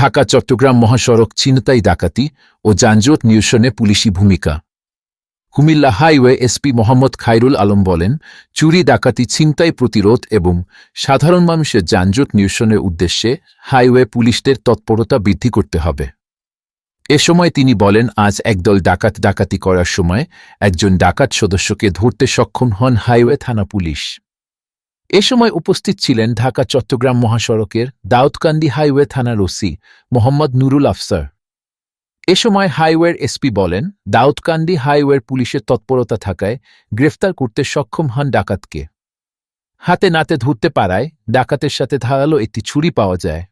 ঢাকা, চট্টগ্রাম মহাসড়ক ছিনতাই ডাকাতি ও যানজট নিরসনে পুলিশি ভূমিকা। কুমিল্লা হাইওয়ে এসপি মোহাম্মদ খাইরুল আলম বলেন, চুরি, ডাকাতি, ছিনতাই প্রতিরোধ এবং সাধারণ মানুষের যানজট নিরসনের উদ্দেশ্যে হাইওয়ে পুলিশদের তৎপরতা বৃদ্ধি করতে হবে। এ সময় তিনি বলেন, আজ একদল ডাকাত ডাকাতি করার সময় একজন ডাকাত সদস্যকে ধরতে সক্ষম হন হাইওয়ে থানা পুলিশ। এ সময় উপস্থিত ছিলেন ঢাকা চট্টগ্রাম মহাসড়কের দাউদকান্দি হাইওয়ে থানার ওসি মোহাম্মদ নুরুল আফসার। এ সময় হাইওয়ের এসপি বলেন, দাউদকান্দি হাইওয়ের পুলিশের তৎপরতা থাকায় গ্রেফতার করতে সক্ষম হন ডাকাতকে। হাতে নাতে ধরতে পারায় ডাকাতের সাথে ধারালো একটি ছুরি পাওয়া যায়।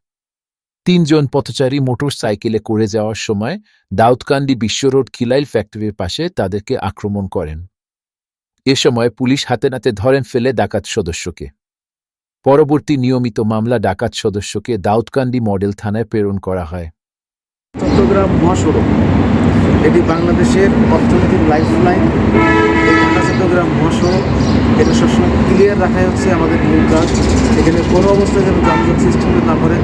তিনজন পথচারী মোটর সাইকেলে করে যাওয়ার সময় দাউদকান্দি বিশ্ব রোড খিলাইল ফ্যাক্টরির পাশে তাদেরকে আক্রমণ করেন। এ সময় পুলিশ হাতে নাতে ধরেন ফেলে ডাকাত সদস্যকে। পরবর্তী নিয়মিত মামলা ডাকাত সদস্যকে দাউদকান্দি মডেল থানায় প্রেরণ করা হয়। চট্টগ্রাম মহাসড়ক, এটি বাংলাদেশের অর্থনৈতিক লাইফ লাইন এই ঢাকা চট্টগ্রাম মহাসড়ক, এটা সবসময় ক্লিয়ার রাখাই হচ্ছে আমাদের মূল কাজ। এখানে কোনো অবস্থায় যেন যানজট সৃষ্টি না করে,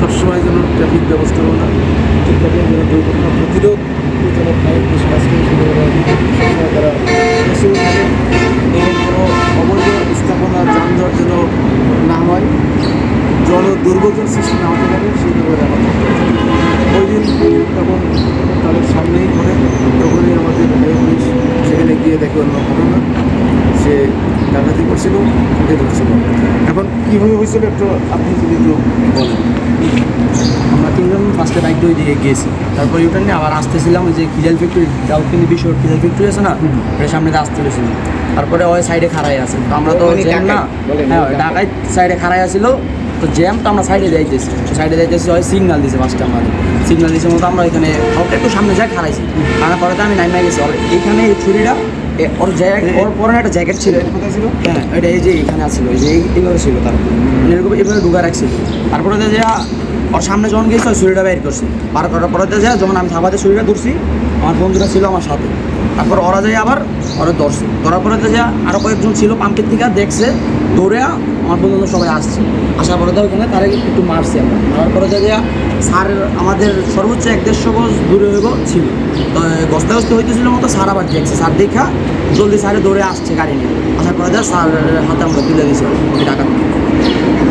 সবসময় যেন ট্রাফিক ব্যবস্থাপনা ঠিকঠাক যেন দুর্ঘটনা প্রতিরোধ যেন পুলিশ কাজ করে সবসময় তারা কোনো অবৈধ স্থাপনা যানজট যেন না হয়, জল দুর্ভোগের সৃষ্টি না হতে পারে, সেই ব্যাপারে আমাদের ওই দিন তখন তাদের সামনেই করে, তখনই আমাদের গিয়ে দেখে অন্য ঘটনা সে ডাকাতি করছিল তাকে ধরছিল। এখন কীভাবে হয়েছিল একটু আপনি যদি একটু বলেন। আমরা তিনজন ফার্স্টে বাইক দিয়ে দিয়ে গিয়েছি। তারপর ইউটার নিয়ে আবার আসতেছিলাম ওই যে খিজাল ফ্যাক্টরি দাউদকান্দি বিশ্ব খিজাল ফ্যাক্টরি আছে না? ওটার সামনে দিয়ে আসতে হয়েছিল। তারপরে ওই সাইডে খাড়াই আছে। তো আমরা তো জ্যাম না। হ্যাঁ। ঢাকায়। সাইডে খাড়াই আসছিল তো জ্যাম তো আমরা সাইডে যাইতেছি। সাইডে যাইতেছি ওই সিগনাল দিছে ফার্স্টে আমাদের। সিগনাল দিছে মতো আমরা এখানে একটু সামনে যাই খাড়াইছি। খাড়া পরে তো আমি নাইমে গেছি। ওর এইখানে এই ছুরিটা ওর ওর পরে একটা জ্যাকেট ছিল। এটা কোথায় ছিল? হ্যাঁ এটা এই যে এখানে আসছিল এই যে এইভাবে ছিল তার মানে এরকম এইভাবে ঢুকা রাখছিল তারপরে যে ওর সামনে যখন গেছে ওই ছুরিটা বের করছে। বার করার পরে যে যখন আমি থাবাতে ছুরিটা ধরছি আমার বন্ধুরা ছিল আমার সাথে। তারপর ওরা যায় আবার ওরা ধরছে ধরার পরে যে আরও কয়েকজন ছিল, পাম্পের থেকে দেখছে দৌড়ে আমার বন্ধু সবাই আসছে। আসার পরে তো ওখানে তারা একটু মারছে আমরা। মারার পরে যে স্যার আমাদের সর্বোচ্চ এক দেড়শো গজ দূরে হইব ছিল। তো গস্তে গস্তে হইতেছিল মতো স্যার আবার দেখছে। স্যার দেখা জলদি স্যারে দৌড়ে আসছে গাড়ি নিয়ে। আসার পরে যা স্যার হাতে আমরা তুলে দিয়েছি। ওই টাকা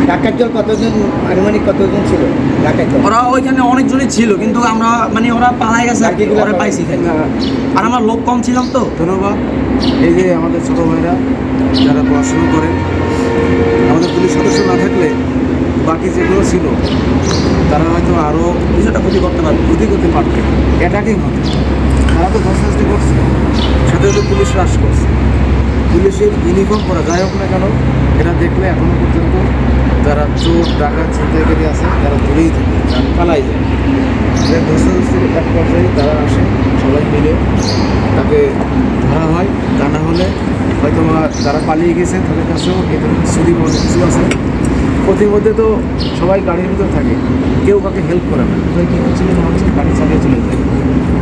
ডাকাত দল কতজন আনুমানিক কতজন ছিল? ডাকাত দল। ওরা ওইখানে অনেকজনই ছিল কিন্তু আমরা মানে ওরা পালাই গেছে আর কি ওরা পাইছি। আর আমার লোক কম ছিলাম তো। ধন্যবাদ। এই যে আমাদের ছোটো ভাইরা যারা পড়াশুনো করেন আমাদের পুলিশ সদস্য না থাকলে বাকি যেগুলো ছিল তারা হয়তো আরও কিছুটা ক্ষতি করতে পারব। ক্ষতি করতে পারত অ্যাটাকিং হতো তারা তো ধস্তাধস্তি করছে। সাথে সাথে পুলিশ হ্রাস করছে। পুলিশের ইউনিফর্ম পরা, যাই হোক না কেন এটা দেখলে এখনও পর্যন্ত যারা চোর, ডাকাত, ছিনতাইকারী আছে, তারা দূরেই থাকে তারা পালাই যায়। ধস্তাধস্তির এক পর্যায়ে তারা আসে, সবাই মিলে তাকে ধরা হয়। তা না হলে হয়তো তারা পালিয়ে গেছে, তাদের কাছেও ধরনের ছুরি বলে কিছু আছে। প্রতির মধ্যে তো সবাই গাড়ির ভিতর থাকে, কেউ কাউকে হেল্প করে না। কোথায় কী হচ্ছে না গাড়ি চালিয়ে চলে যায়।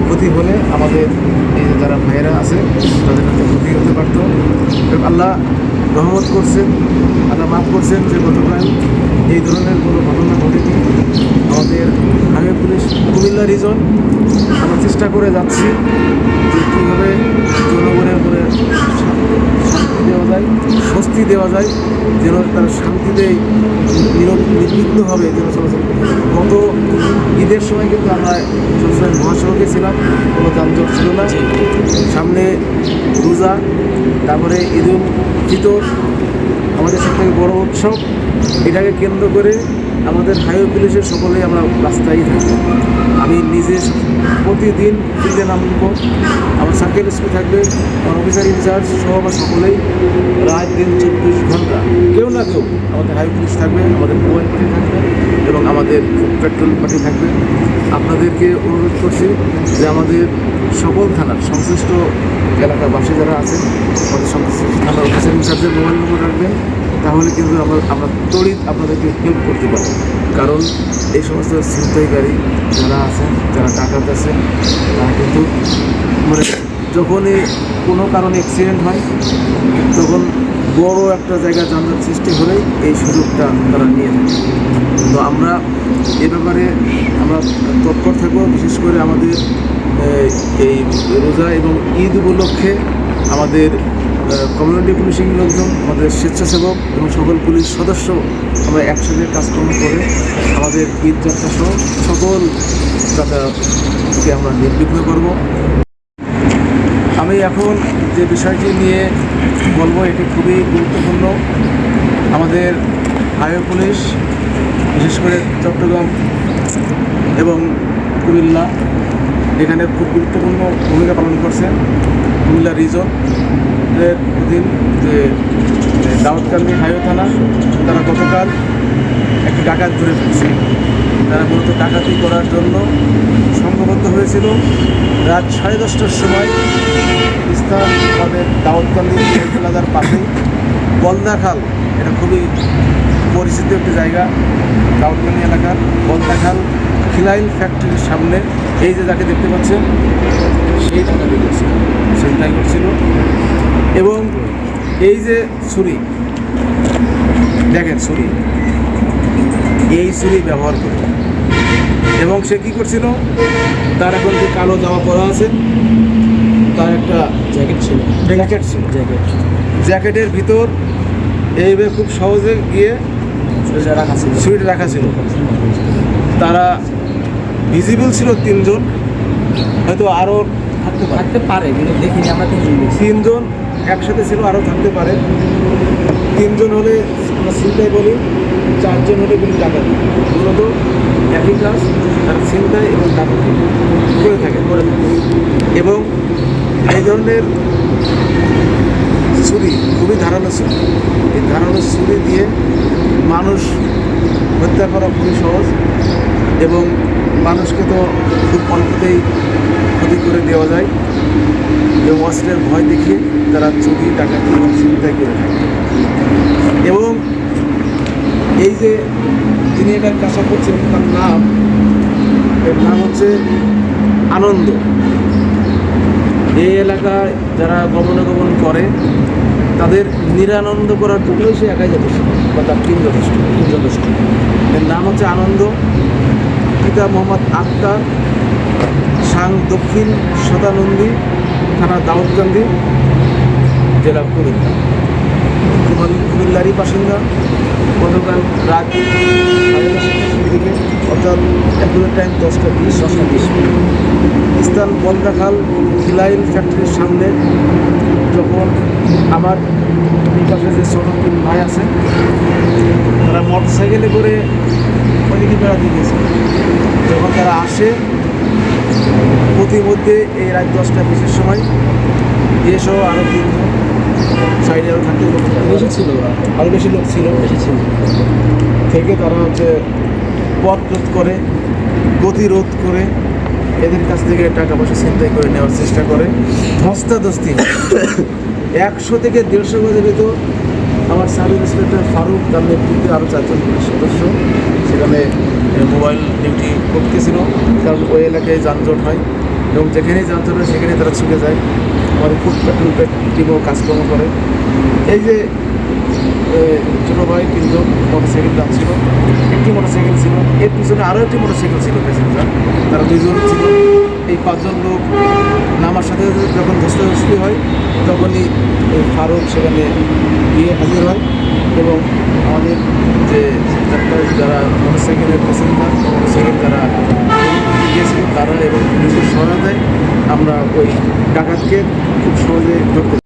ক্ষতি হলে আমাদের এই যারা ভাইয়েরা আছে, তাদের কাছে ক্ষতি হতে পারত। আল্লাহ রহমত করছেন, আল্লাহ মাফ করছেন যে গতকাল এই ধরনের কোনো ঘটনা ঘটেনি। আমাদের হাইওয়ে পুলিশ কুমিল্লা রিজন আমরা চেষ্টা করে যাচ্ছি যে কীভাবে জনগণের উপরে দেওয়া যায় স্বস্তি দেওয়া যায় যেন তারা শান্তিতে নিরব নির্বিঘ্নভাবে যেন চলাচল। গত ঈদের সময় কিন্তু আমরা সবসময় মহাসড়কে ছিলাম কোনো যানজট ছিল না। সামনে রোজা তারপরে ঈদ উল ফিতর আমাদের সব থেকে বড়ো উৎসব। এটাকে কেন্দ্র করে আমাদের হাইওয়ে পুলিশের সকলেই আমরা রাস্তায় থাকি। আমি নিজে প্রতিদিন ফিল্ডে নামবো। আমার সার্কেল এসপি থাকবে। আমার অফিসার ইনচার্জ সহ আমরা সকলেই রাত দিন চব্বিশ ঘণ্টা। কেউ না কেউ আমাদের হাইওয়ে পুলিশ থাকবে, আমাদের মোবাইল পার্টি থাকবে এবং আমাদের পেট্রোল পার্টি থাকবে। আপনাদেরকে অনুরোধ করছি যে আমাদের সকল থানার, সংশ্লিষ্ট এলাকাবাসী যারা আছেন, আমাদের সংশ্লিষ্ট থানার অফিসার ইনচার্জের মোবাইল নম্বর রাখবেন। তাহলে কিন্তু আমরা আমরা তড়িৎ আপনাদেরকে হেল্প করতে পারি। কারণ এই সমস্ত ছিনতাইকারী যারা আছেন, যারা ডাকাত আছেন তারা কিন্তু মানে যখনই কোনো কারণে অ্যাক্সিডেন্ট হয়, তখন বড় একটা জায়গা যানজট সৃষ্টি হলেই এই সুযোগটা তারা নিয়ে থাকে তো আমরা এ ব্যাপারে আমরা তৎপর থাকব। বিশেষ করে আমাদের এই রোজা এবং ঈদ উপলক্ষে আমাদের কমিউনিটি পুলিশিং লোকজন, আমাদের স্বেচ্ছাসেবক এবং সকল পুলিশ সদস্য আমরা একসঙ্গে কাজকর্ম করে আমাদের ঈদ যাত্রা সহ সকল যাতায়াতকে আমরা নির্বিঘ্ন করব। আমি এখন যে বিষয়টি নিয়ে বলব, এটি খুবই গুরুত্বপূর্ণ। আমাদের হাইওয়ে পুলিশ, বিশেষ করে চট্টগ্রাম এবং কুমিল্লা, এখানে খুব গুরুত্বপূর্ণ ভূমিকা পালন করছে কুমিল্লা রিজন এর যে যে দাউদকান্দি হাইওয়ে থানা, তারা গতকাল একটি ডাকাত ধরে ফেলছে। তারা মূলত ডাকাতি করার জন্য সংঘবদ্ধ হয়েছিল। রাত সাড়ে দশটার সময় স্থান আমাদের দাউদকান্দি প্লাজার পাশেই বলদাখাল, এটা খুবই পরিচিত একটি জায়গা, দাউদকান্দি এলাকার বলদাখাল খিলাইল ফ্যাক্টরির সামনে এই যে যাকে দেখতে পাচ্ছেন সেই ডাকাতি করছিল সেটাই করছিল এবং এই যে ছুরি দেখেন ছুরি এই ছুরি ব্যবহার করে। এবং সে কী করছিল তার এখন যে কালো জামা পরা আছে তার একটা জ্যাকেট ছিল জ্যাকেট ছিল। জ্যাকেট। জ্যাকেটের ভিতর এইভাবে খুব সহজে গিয়ে রাখা ছিল। ছুরিটা রাখা ছিল। তারা ভিজিবল ছিল তিনজন। হয়তো আরও থাকতে পারে। থাকতে পারে কিন্তু দেখিনি আমরা তিনজন তিনজন একসাথে ছিল আরও থাকতে পারে। তিনজন হলে আমরা চিন্তায় বলি চারজন হলে কিন্তু ডাকাতি। মূলত একই কাজ তারা চিন্তায় এবং ডাকাতি। করে থাকে করে থাকে। এবং এই ধরনের ছুরি খুবই ধারালো ছুরি এই ধারালো ছুরি দিয়ে মানুষ হত্যা করা খুবই সহজ এবং মানুষকে তো খুব অল্পতেই ক্ষতি করে দেওয়া যায়। এবং অস্ত্রের ভয় দেখিয়ে তারা চুরি, ডাকাতি এবং ছিনতাই করে থাকে। এবং এই যে যিনি এটার কাজটা করছেন, তার নাম, এর নাম হচ্ছে আনন্দ। এই এলাকায় যারা গমনাগমন করে, তাদের নিরানন্দ করার জন্যই সে একাই যথেষ্ট, বা তার টিম যথেষ্ট টিম যথেষ্ট। এর নাম হচ্ছে আনন্দ। পিতা মোহাম্মদ আক্তার, সাং দক্ষিণ সদানন্দী, থানা দাউদকান্দি, জেলা কুমিল্লা। কুমিল- কুমিল্লারই বাসিন্দা। গতকাল রাত সাড়ে দশটার দিকে, অর্থাৎ টাইম দশটা বিশ দশটা বিশ। স্থান বলদাখাল খিলাইল ফ্যাক্টরির সামনে যখন আমার পাশে যে সনকিন ভাই আছে তারা মোটর সাইকেলে করে ওইদিকে বেড়াতে গেছে। যখন তারা আসে প্রতিমধ্যে এই রাত দশটা বিশের সময় এসব আরও তিনজন সাইডে আরও থাকতে বেশি ছিল আরও বেশি লোক ছিল। বেশি ছিল। থেকে তারা হচ্ছে পথ রোধ করে গতিরোধ করে এদের কাছ থেকে টাকা পয়সা ছিনতাই করে নেওয়ার চেষ্টা করে। ধস্তাধস্তি একশো থেকে দেড়শো গজের ভিতর আমার সাব ইন্সপেক্টর ফারুক তার নেতৃত্বে আরও চারজন সদস্য সেখানে মোবাইল ডিউটি করতেছিল, কারণ ওই এলাকায় যানজট হয় এবং যেখানেই যানজট হয় সেখানে তারা ছুটে যায়। আমাদের ফুড পেট্রোল টিমও কাজকর্ম করে। এই যে ভাই তিনজন মোটরসাইকেল যাচ্ছিল। একটি মোটরসাইকেল ছিল। এর পিছনে আরও একটি মোটরসাইকেল ছিল প্যাসেঞ্জার তারা দুজন ছিল। এই পাঁচজন লোক নামার সাথে যখন ধস্তাধস্তি হয়, তখনই ফারুক সেখানে গিয়ে হাজির হয় এবং আমাদের যে যারা মোটরসাইকেলের প্যাসেঞ্জার মোটরসাইকেল যারা গিয়েছিল, তারা এবং পুলিশের সহায়তায় আমরা ওই ডাকাতকে খুব সহজে ধরতে